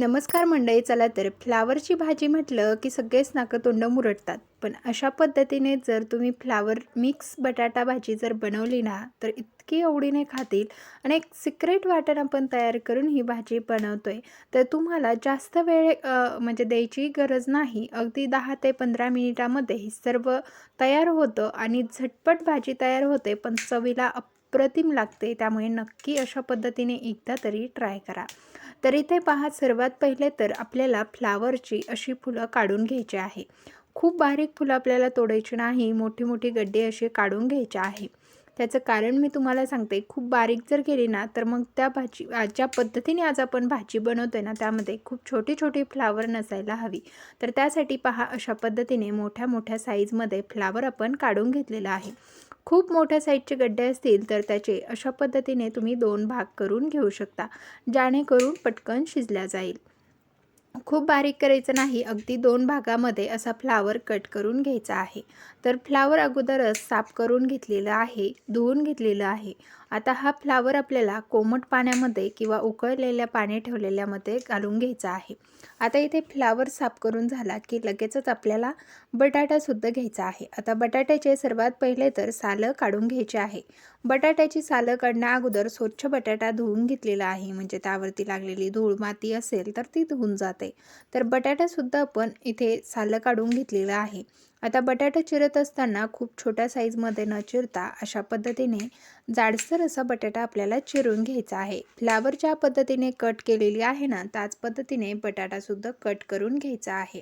नमस्कार मंडळी चला तर फ्लावरची भाजी म्हटलं की सगळेच नाकं तोंड मुरडतात. पण अशा पद्धतीने जर तुम्ही फ्लावर मिक्स बटाटा भाजी जर बनवली ना तर इतकी आवडीने खातील आणि एक सिक्रेट वाटण आपण तयार करून ही भाजी बनवतो आहे तर तुम्हाला जास्त वेळ म्हणजे द्यायची गरज नाही. अगदी दहा ते पंधरा मिनिटामध्ये हे सर्व तयार होतं आणि झटपट भाजी तयार होते पण चवीला अप्रतिम लागते. त्यामुळे नक्की अशा पद्धतीने एकदा तरी ट्राय करा. तर इथे पहा सर्वात पहिले तर आपल्याला फ्लावरची अशी फुलं काढून घ्यायची आहे. खूप बारीक फुलं आपल्याला तोडायची नाही मोठी मोठी गड्डे असे काढून घ्यायचे आहे. त्याचं कारण मी तुम्हाला सांगते खूप बारीक जर केली ना तर मग त्या भाजी ज्या पद्धतीने आज आपण भाजी बनवतो आहे ना त्यामध्ये खूप छोटी छोटी फ्लावर नसायला हवी. तर त्यासाठी पहा अशा पद्धतीने मोठ्या मोठ्या साईजमध्ये फ्लावर आपण काढून घेतलेला आहे. खूप मोठ्या साईजचे गड्डे असतील तर त्याचे अशा पद्धतीने तुम्ही दोन भाग करून घेऊ शकता जेणेकरून पटकन शिजल्या जाईल. खूप बारीक करायचं नाही अगदी दोन भागामध्ये असा फ्लावर कट करून घ्यायचा आहे. तर फ्लावर अगोदरच साफ करून घेतलेलं आहे धुवून घेतलेलं आहे. आता हा फ्लावर आपल्याला कोमट पाण्यामध्ये किंवा उकळलेल्या पाणी ठेवलेल्यामध्ये घालून घ्यायचा आहे. आता इथे फ्लावर साफ करून झाला की लगेचच आपल्याला बटाटासुद्धा घ्यायचा आहे. आता बटाट्याचे सर्वात पहिले तर सालं काढून घ्यायचे आहे. बटाट्याची सालं काढण्या अगोदर स्वच्छ बटाटा धुवून घेतलेला आहे. म्हणजे त्यावरती लागलेली धूळ माती असेल तर ती धुवून जाते. तर बटाटासुद्धा आपण इथे सालं काढून घेतलेलं आहे. आता बटाटा चिरत असताना खूप छोट्या साईजमध्ये न चिरता अशा पद्धतीने जाडसर असा बटाटा आपल्याला चिरून घ्यायचा आहे. फ्लावर ज्या पद्धतीने कट केलेली आहे ना त्याच पद्धतीने बटाटासुद्धा कट करून घ्यायचा आहे.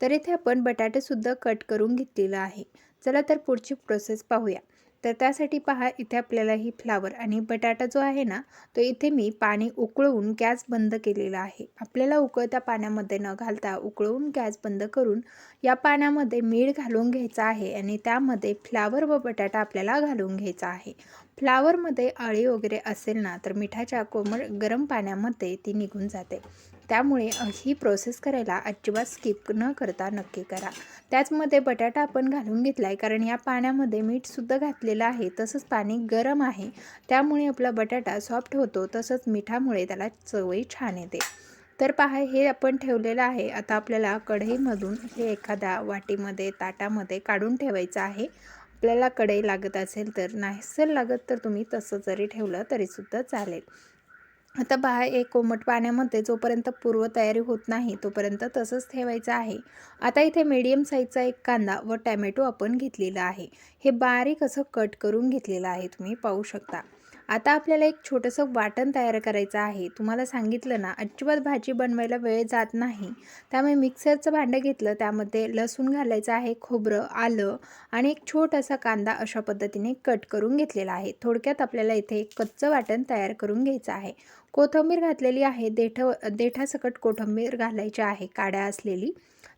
तर इथे आपण बटाटेसुद्धा कट करून घेतलेलं आहे. चला तर पुढची प्रोसेस पाहूया. तर त्यासाठी पहा इथे आपल्याला ही फ्लावर आणि बटाटा जो आहे ना तो इथे मी पाणी उकळवून गॅस बंद केलेला आहे. आपल्याला उकळत्या पाण्यामध्ये न घालता उकळवून गॅस बंद करून या पाण्यामध्ये मीठ घालून घ्यायचं आहे आणि त्यामध्ये फ्लावर व बटाटा आपल्याला घालून घ्यायचा आहे. फ्लावरमध्ये अळी वगैरे असेल ना तर मिठाच्या कोमट गरम पाण्यामध्ये ती निघून जाते. त्यामुळे ही प्रोसेस करायला अजिबात स्किप न करता नक्की करा. त्याचमध्ये बटाटा आपण घालून घेतला आहे कारण या पाण्यामध्ये मीठसुद्धा घातलेलं आहे तसंच पाणी गरम आहे. त्यामुळे आपला बटाटा सॉफ्ट होतो तसंच मिठामुळे त्याला चवही छान येते. तर पहा हे आपण ठेवलेलं आहे. आता आपल्याला कढईमधून हे एखाद्या वाटीमध्ये ताटामध्ये काढून ठेवायचं आहे. आपल्याला कढई लागत असेल तर नसेल लागत तर तुम्ही तसं जरी ठेवलं तरीसुद्धा चालेल. आता पहा एक कोमट पाण्यामध्ये जोपर्यंत पूर्वतयारी होत नाही तोपर्यंत तसंच ठेवायचं आहे. आता इथे मीडियम साईजचा एक कांदा व टॅमॅटो आपण घेतलेला आहे. हे बारीक असं कट करून घेतलेलं आहे तुम्ही पाहू शकता. आता आपल्याला एक छोटंसं वाटण तयार करायचं आहे. तुम्हाला सांगितलं ना अजिबात भाजी बनवायला वेळ जात नाही. त्यामुळे मिक्सरचं भांडं घेतलं त्यामध्ये लसूण घालायचं आहे खोबरं आलं आणि एक छोटासा कांदा अशा पद्धतीने कट करून घेतलेला आहे. थोडक्यात आपल्याला इथे एक कच्चं वाटण तयार करून घ्यायचं आहे. कोथिंबीर घातलेली आहे. देठ देठासकट कोथिंबीर घालायची आहे काड्या असलेली.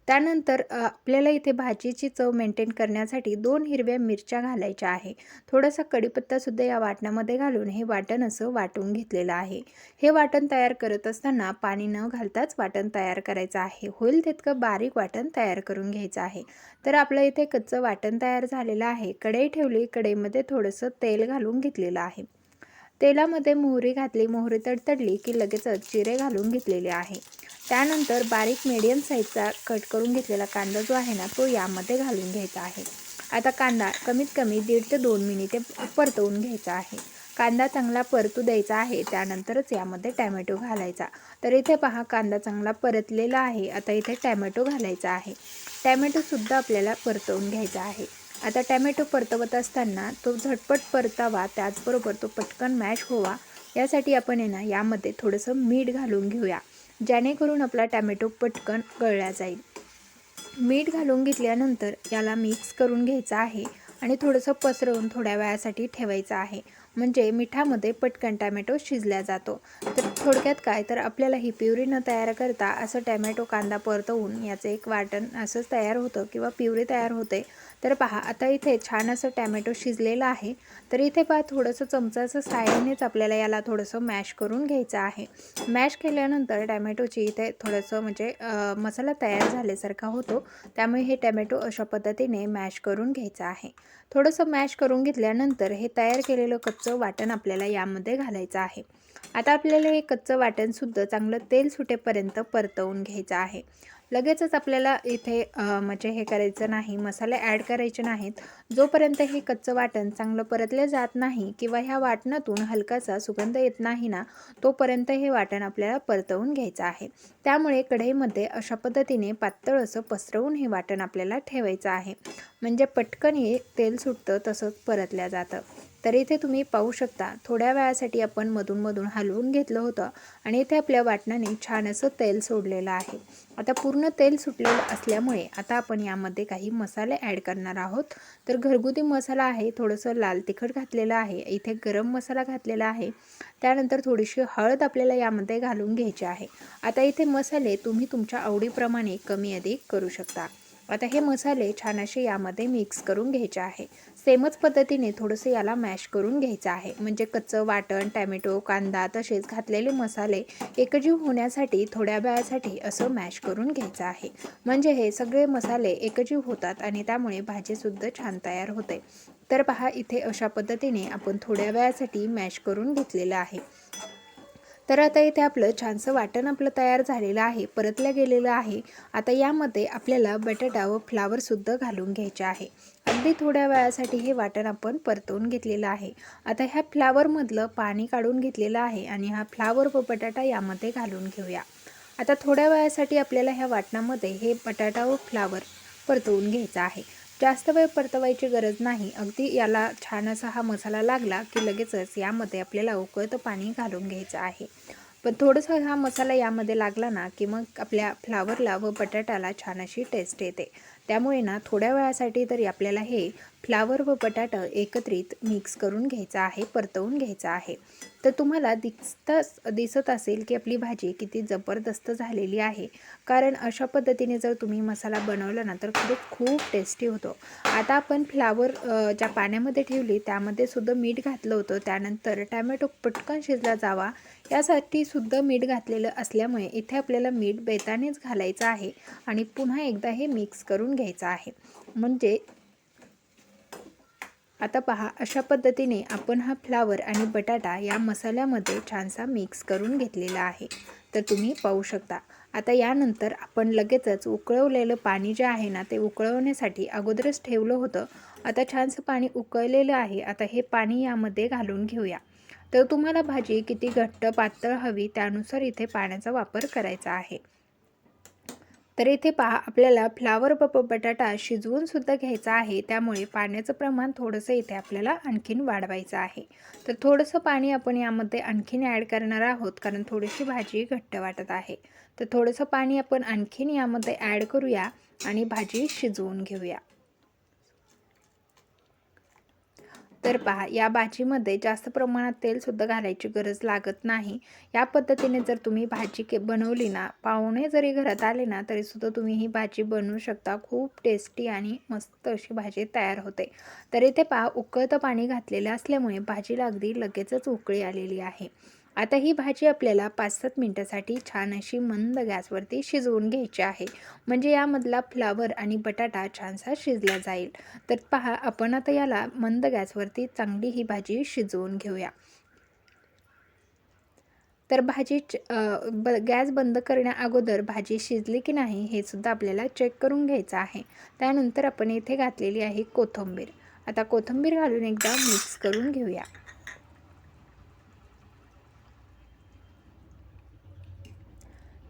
त्यानंतर आपल्याला इथे भाजीची चव मेंटेन करण्यासाठी दोन हिरव्या मिरच्या घालायच्या आहे. थोडासा कढीपत्तासुद्धा या वाटणामध्ये घालून हे वाटण असं वाटून घेतलेलं आहे. हे वाटण तयार करत असताना पाणी न घालताच वाटण तयार करायचं आहे. होईल तितकं बारीक वाटण तयार करून घ्यायचं आहे. तर आपलं इथे कच्चं वाटण तयार झालेलं आहे. कढई ठेवली कढईमध्ये थोडंसं तेल घालून घेतलेलं आहे. तेलामध्ये मोहरी घातली मोहरी तडतडली की लगेचच जिरे घालून घेतलेले आहे. त्यानंतर बारीक मीडियम साईजचा कट करून घेतलेला कांदा जो आहे ना तो यामध्ये घालून घ्यायचा आहे. आता कांदा कमीत कमी दीड ते दोन मिनिटे परतवून घ्यायचा आहे. कांदा चांगला परतू द्यायचा आहे त्यानंतरच यामध्ये टॅमॅटो घालायचा. तर इथे पहा कांदा चांगला परतलेला आहे. आता इथे टॅमॅटो घालायचा आहे. टॅमॅटोसुद्धा आपल्याला परतवून घ्यायचा आहे. आता टॅमॅटो परतवत असताना तो झटपट परतावा त्याचबरोबर तो पटकन मॅश व्हावा यासाठी आपण आहे ना यामध्ये थोडंसं मीठ घालून घेऊया जेणेकरून आपला टॅमॅटो पटकन गळला जाईल. मीठ घालून घेतल्यानंतर याला मिक्स करून घ्यायचं आहे आणि थोडंसं पसरवून थोड्या वेळासाठी ठेवायचं आहे. म्हणजे मिठामध्ये पटकन टॅमॅटो शिजला जातो. तर थोडक्यात काय? तर आपल्याला ही प्युरी न तयार करता असं टॅमॅटो कांदा परतवून याचं एक वाटण असंच तयार होतं किंवा प्युरी तयार होते. तर पहा आता इथे छान असं टॅमॅटो शिजलेलं आहे. तर इथे पहा थोडंसं चमचाचं साईडनेच आपल्याला याला थोडंसं मॅश करून घ्यायचं आहे. मॅश केल्यानंतर टॅमॅटोची इथे थोडंसं म्हणजे मसाला तयार झाल्यासारखा होतो. त्यामुळे हे टॅमॅटो अशा पद्धतीने मॅश करून घ्यायचं आहे. थोडंसं मॅश करून घेतल्यानंतर हे तयार केलेलं कच्चं वाटण आपल्याला यामध्ये घालायचं आहे. आता आपल्याला हे कच्चं वाटणसुद्धा चांगलं तेल सुटेपर्यंत परतवून घ्यायचं आहे. लगेचच आपल्याला इथे म्हणजे हे करायचं नाही मसाले ॲड करायचे नाहीत. जोपर्यंत हे कच्चं वाटण चांगलं परतले जात नाही किंवा ह्या वाटणातून हलकासा सुगंध येत नाही ना तोपर्यंत हे वाटण आपल्याला परतवून घ्यायचं आहे. त्यामुळे कढईमध्ये अशा पद्धतीने पातळ असं पसरवून हे वाटण आपल्याला ठेवायचं आहे. म्हणजे पटकन हे तेल सुटतं तसंच परतल्या जातं. तर इथे तुम्ही पाहू शकता थोड्या वेळासाठी आपण मधून मधून हलवून घेतलं होतं आणि इथे आपल्या वाटणाने छान असं तेल सोडलेलं आहे. आता पूर्ण तेल सुटलेलं असल्यामुळे आता आपण यामध्ये काही मसाले ॲड करणार आहोत. तर घरगुती मसाला आहे थोडंसं लाल तिखट घातलेलं आहे इथे गरम मसाला घातलेला आहे. त्यानंतर थोडीशी हळद आपल्याला यामध्ये घालून घ्यायची आहे. आता इथे मसाले तुम्ही तुमच्या आवडीप्रमाणे कमी अधिक करू शकता. आता हे मसाले छान असे यामध्ये मिक्स करून घ्यायचे आहे. सेमच पद्धतीने थोडंसं याला मॅश करून घ्यायचं आहे. म्हणजे कच्चं वाटण टॅमॅटो कांदा तसेच घातलेले मसाले एकजीव होण्यासाठी थोड्या वेळासाठी असं मॅश करून घ्यायचं आहे. म्हणजे हे सगळे मसाले एकजीव होतात आणि त्यामुळे भाजीसुद्धा छान तयार होते. तर पहा इथे अशा पद्धतीने आपण थोड्या वेळासाठी मॅश करून घेतलेलं आहे. तर आता इथे आपलं छानसं वाटण आपलं तयार झालेलं आहे परतल्या गेलेलं आहे. आता यामध्ये आपल्याला बटाटा व फ्लावरसुद्धा घालून घ्यायचे आहे. अगदी थोड्या वेळासाठी हे वाटण आपण परतवून घेतलेलं आहे. आता ह्या फ्लावरमधलं पाणी काढून घेतलेलं आहे आणि हा फ्लावर व बटाटा यामध्ये घालून घेऊया. आता थोड्या वेळासाठी आपल्याला ह्या वाटणामध्ये हे बटाटा व फ्लावर परतवून घ्यायचा आहे. जास्त वेळ परतवायची गरज नाही. अगदी याला छान असा हा मसाला लागला की लगेचच यामध्ये आपल्याला उकळतं पाणी घालून घ्यायचं आहे. पण थोडंसं हा मसाला यामध्ये लागला ना की मग आपल्या फ्लावरला व बटाट्याला छान अशी टेस्ट येते. त्यामुळे ना थोड्या वेळासाठी तरी आपल्याला हे फ्लावर व बटाटा एकत्रित मिक्स करून घ्यायचं आहे परतवून घ्यायचं आहे. तर तुम्हाला दिसत दिसत असेल की आपली भाजी किती जबरदस्त झालेली आहे. कारण अशा पद्धतीने जर तुम्ही मसाला बनवला ना तर खरंच खूप टेस्टी होतो. आता आपण फ्लावर ज्या पाण्यामध्ये ठेवली त्यामध्ये सुद्धा मीठ घातलं होतं. त्यानंतर टॅमॅटो पटकन शिजला जावा. यासाठी सुद्धा मीठ घातलेलं असल्यामुळे इथे आपल्याला मीठ बेतानेच घालायचं आहे. आणि पुन्हा एकदा हे मिक्स करून घ्यायचा आहे. म्हणजे आता पहा अशा पद्धतीने आपण हा फ्लावर आणि बटाटा या मसाल्यामध्ये छानसा मिक्स करून घेतलेला आहे. तर तुम्ही पाहू शकता. आता यानंतर आपण लगेचच उकळवलेलं पाणी जे आहे ना ते उकळवण्यासाठी अगोदरच ठेवलं होतं. आता छानसं पाणी उकळलेलं आहे. आता हे पाणी यामध्ये घालून घेऊया. तर तुम्हाला भाजी किती घट्ट पातळ हवी त्यानुसार इथे पाण्याचा वापर करायचा आहे. तर इथे पहा आपल्याला फ्लावर पप बटाटा शिजवून सुद्धा घ्यायचा आहे. त्यामुळे पाण्याचं प्रमाण थोडंसं इथे आपल्याला आणखीन वाढवायचं आहे. तर थोडंसं पाणी आपण यामध्ये आणखीन ॲड करणार आहोत कारण थोडीशी भाजी घट्ट वाटत आहे. तर थोडंसं पाणी आपण आणखीन यामध्ये ॲड करूया आणि भाजी शिजवून घेऊया. तर पहा या भाजीमध्ये जास्त प्रमाणात तेलसुद्धा घालायची गरज लागत नाही. या पद्धतीने जर तुम्ही भाजी के बनवली ना पाहुणे जरी घरात आले ना तरीसुद्धा तुम्ही ही भाजी बनवू शकता. खूप टेस्टी आणि मस्त अशी भाजी तयार होते. तर इथे पहा उकळतं पाणी घातलेलं असल्यामुळे भाजीला अगदी लगेचच उकळी आलेली आहे. आता ही भाजी आपल्याला पाच सात मिनटासाठी छान अशी मंद गॅसवरती शिजवून घ्यायची आहे. म्हणजे यामधला फ्लावर आणि बटाटा छानसा शिजला जाईल. तर पहा आपण आता याला मंद गॅसवरती चांगली ही भाजी शिजवून घेऊया. तर भाजी ब गॅस बंद करण्या अगोदर भाजी शिजली की नाही हे सुद्धा आपल्याला चेक करून घ्यायचं आहे. त्यानंतर आपण इथे घातलेली आहे कोथिंबीर. आता कोथिंबीर घालून एकदा मिक्स करून घेऊया.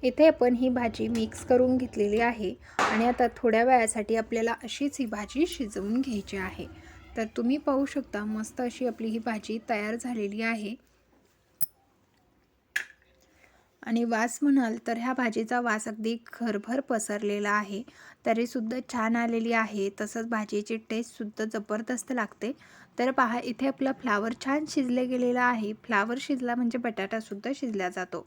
इथे आपण ही भाजी मिक्स करून घेतलेली आहे आणि आता थोड्या वेळासाठी आपल्याला अशीच ही भाजी शिजवून घ्यायची आहे. तर तुम्ही पाहू शकता मस्त अशी आपली ही भाजी तयार झालेली आहे. आणि वास म्हणाल तर ह्या भाजीचा वास अगदी घरभर पसरलेला आहे. तरीसुद्धा छान आलेली आहे. तसंच भाजीची टेस्टसुद्धा जबरदस्त लागते. तर पहा इथे आपला फ्लावर छान शिजले गेलेला आहे. फ्लावर शिजला म्हणजे बटाटासुद्धा शिजला जातो.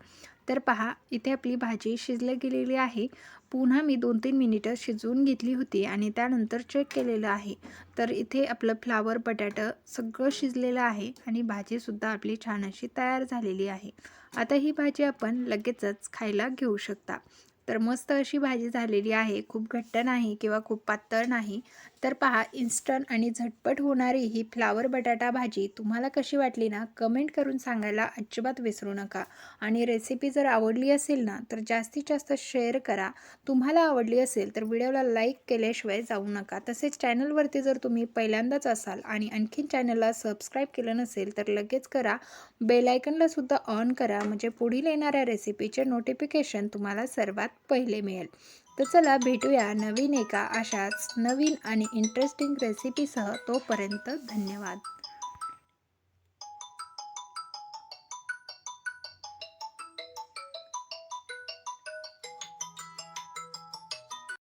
तर पहा इथे आपली भाजी शिजली गेलेली आहे. पुन्हा मी दोन तीन मिनिटं शिजवून घेतली होती आणि त्यानंतर चेक केलेलं आहे. तर इथे आपलं फ्लावर बटाटं सगळं शिजलेलं आहे आणि भाजीसुद्धा आपली छान अशी तयार झालेली आहे. आता ही भाजी आपण लगेचच खायला घेऊ शकता. तर मस्त अशी भाजी झालेली आहे. खूप घट्ट नाही किंवा खूप पातळ नाही. तर पहा इन्स्टंट आणि झटपट होणारी ही फ्लावर बटाटा भाजी तुम्हाला कशी वाटली ना कमेंट करून सांगायला अजिबात विसरू नका. आणि रेसिपी जर आवडली असेल ना तर जास्तीत जास्त शेअर करा. तुम्हाला आवडली असेल तर व्हिडिओला लाईक केल्याशिवाय जाऊ नका. तसेच चॅनलवरती जर तुम्ही पहिल्यांदाच असाल आणि आणखीन चॅनलला सबस्क्राईब केलं नसेल तर लगेच करा. बेलायकनला सुद्धा ऑन करा. म्हणजे पुढील येणाऱ्या रेसिपीचे नोटिफिकेशन तुम्हाला सर्वात पहिले मिळेल. तर चला भेटूया नवीन एका अशाच नवीन आणि इंटरेस्टिंग रेसिपीसह तोपर्यंत धन्यवाद.